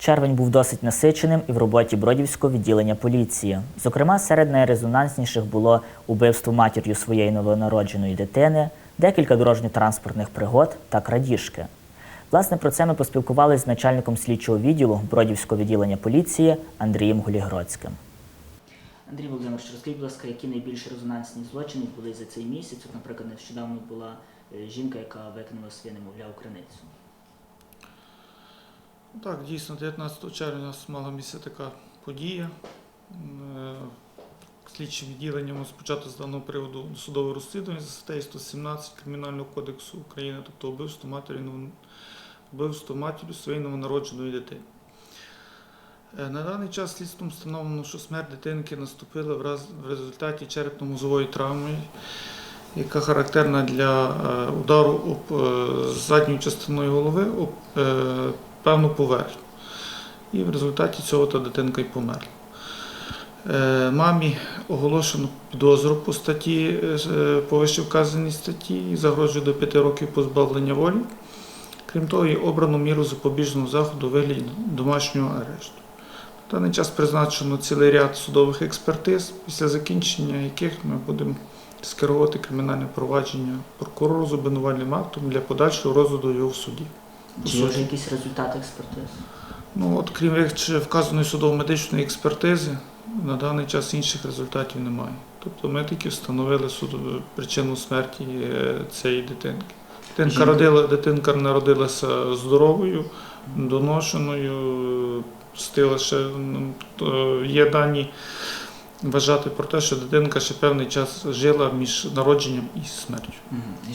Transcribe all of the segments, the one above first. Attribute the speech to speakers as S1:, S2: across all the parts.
S1: Червень був досить насиченим і в роботі Бродівського відділення поліції. Зокрема, серед найрезонансніших було убивство матір'ю своєї новонародженої дитини, декілька дорожньо-транспортних пригод та крадіжки. Власне, про це ми поспілкувалися з начальником слідчого відділу Бродівського відділення поліції Андрієм Голігродським. Андрій Володимирович, розкажіть, будь ласка, які найбільш резонансні злочини були за цей місяць? От, наприклад, нещодавно була е, жінка, яка викинула своє немовля у криницю.
S2: Так, дійсно, 19 червня у нас мала місце така подія. Е, Слідчим відділенням розпочато з даного приводу судове розслідування за статтею 117 Кримінального кодексу України, тобто вбивство матері вбивство матір'ю своєї новонародженої дитини. Е, На даний час слідством встановлено, що смерть дитинки наступила в результаті черепно-мозової травми, яка характерна для е, удару задньою частиною голови об певну поверхню. І в результаті цього та дитинка й померла. Е, Мамі оголошено підозру по статті, е, по вище вказаній статті загрожує до 5 років позбавлення волі. Крім того, і обрано міру запобіжного заходу у вигляді домашнього арешту. На даний час призначено цілий ряд судових експертиз, після закінчення яких ми будемо скерувати кримінальне провадження прокурору з обвинувальним актом для подальшого розгляду його в суді.
S1: Чи вже якісь результати експертиз?
S2: Ну, от крім вище вказаної судово-медичної експертизи, на даний час інших результатів немає. Тобто медики встановили причину смерті е, цієї дитинки. Дитинка, родила, дитинка народилася здоровою, доношеною, стила ще ну, є дані вважати про те, що дитинка ще певний час жила між народженням і смертю.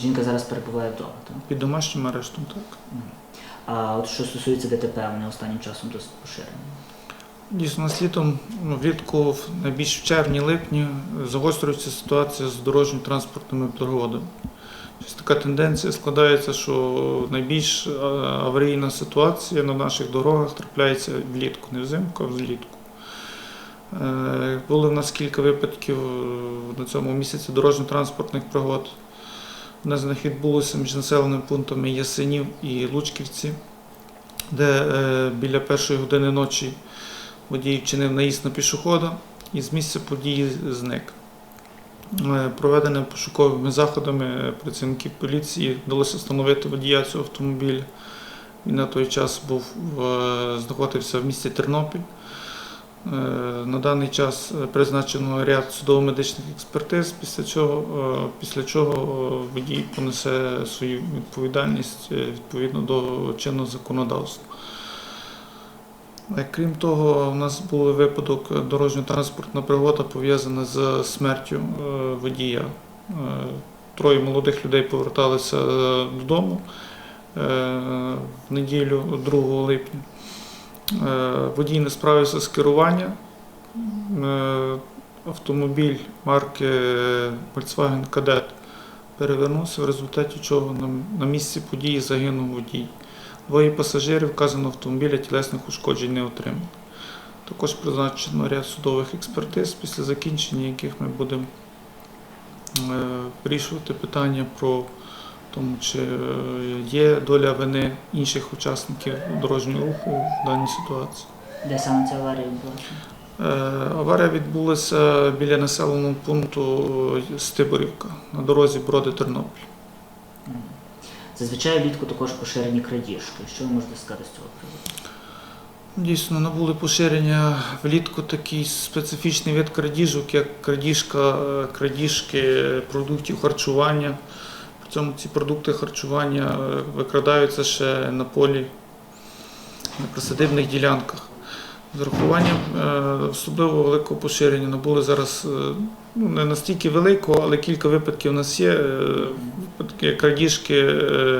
S1: Жінка зараз перебуває вдома, так?
S2: Під домашнім арештом так.
S1: А от що стосується ДТП, вони останнім часом досить поширені.
S2: Дійсно, слідом ну, влітку, найбільш в червні-липні, загострюється ситуація з дорожньо-транспортними пригодами. Така тенденція складається, що найбільш аварійна ситуація на наших дорогах трапляється влітку, не взимку, а влітку. Е, Були в нас кілька випадків е, на цьому місяці дорожньо-транспортних пригод. Одне з них відбулося між населеними пунктами Ясенів і Лучківці, де е, біля першої години ночі водій вчинив наїзд на пішохода і з місця події зник. Е, пошуковими заходами працівників поліції вдалося встановити водія цього автомобіля. Він на той час був, знаходився в місті Тернопіль. Е, На даний час е, призначено ряд судово-медичних експертиз, після чого, е, після чого водій понесе свою відповідальність відповідно до чинного законодавства. Крім того, у нас був випадок дорожньо-транспортна пригода пов'язана з смертю водія. Троє молодих людей поверталися додому в неділю 2 липня. Е, Водій не справився з керуванням. Е, Автомобіль марки Volkswagen Kadett перевернувся, в результаті чого на, місці події загинув водій. Двоє пасажирів вказаного автомобіля тілесних ушкоджень не отримали. Також призначено ряд судових експертиз, після закінчення яких ми будемо е, вирішувати питання про тому, чи е, є доля вини інших учасників дорожнього руху в даній ситуації.
S1: Де саме ця аварія відбулася?
S2: Е, Аварія відбулася біля населеного пункту Стиборівка на дорозі Броди-Тернопіль.
S1: Зазвичай влітку також поширені крадіжки. Що ви можете сказати з цього приводу?
S2: Дійсно, набули поширення влітку такий специфічний вид крадіжок, як крадіжка, е, крадіжки продуктів харчування. При цьому ці продукти харчування е, викрадаються ще на полі, на присадибних ділянках. З урахуванням е, особливо великого поширення набули зараз е, ну, не настільки великого, але кілька випадків у нас є. Випадки крадіжки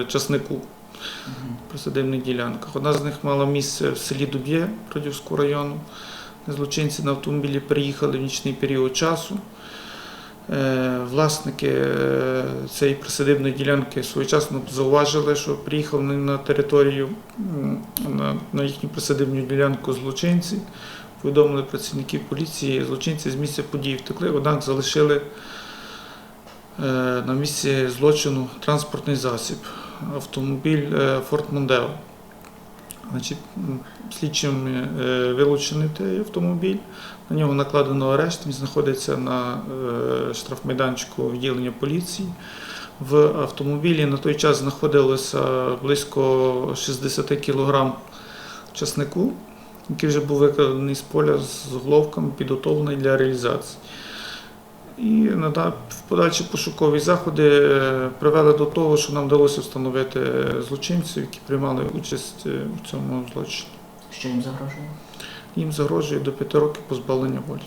S2: часнику
S1: Мгм.
S2: присадибних ділянках. Одна з них мала місце в селі Дуб'є Продівського району. Злочинці на автомобілі приїхали в нічний період часу. Е, Власники е, цієї присадибної ділянки своєчасно зауважили, що приїхали на територію на, їхню присадибну ділянку злочинці. Повідомили працівників поліції, злочинці з місця події втекли, однак залишили е, на місці злочину транспортний засіб автомобіль Ford Mondeo. Значить, слідчим е, вилучений той автомобіль, на нього накладено арешт, він знаходиться на е, штрафмайданчику відділення поліції. В автомобілі на той час знаходилося близько 60 кг часнику, який вже був викрадений з поля з головками, підготовлений для реалізації. І в подальші пошукові заходи е, привели до того, що нам вдалося встановити злочинців, які приймали участь е, у цьому злочині.
S1: Що їм загрожує?
S2: Їм загрожує до п'яти років позбавлення волі.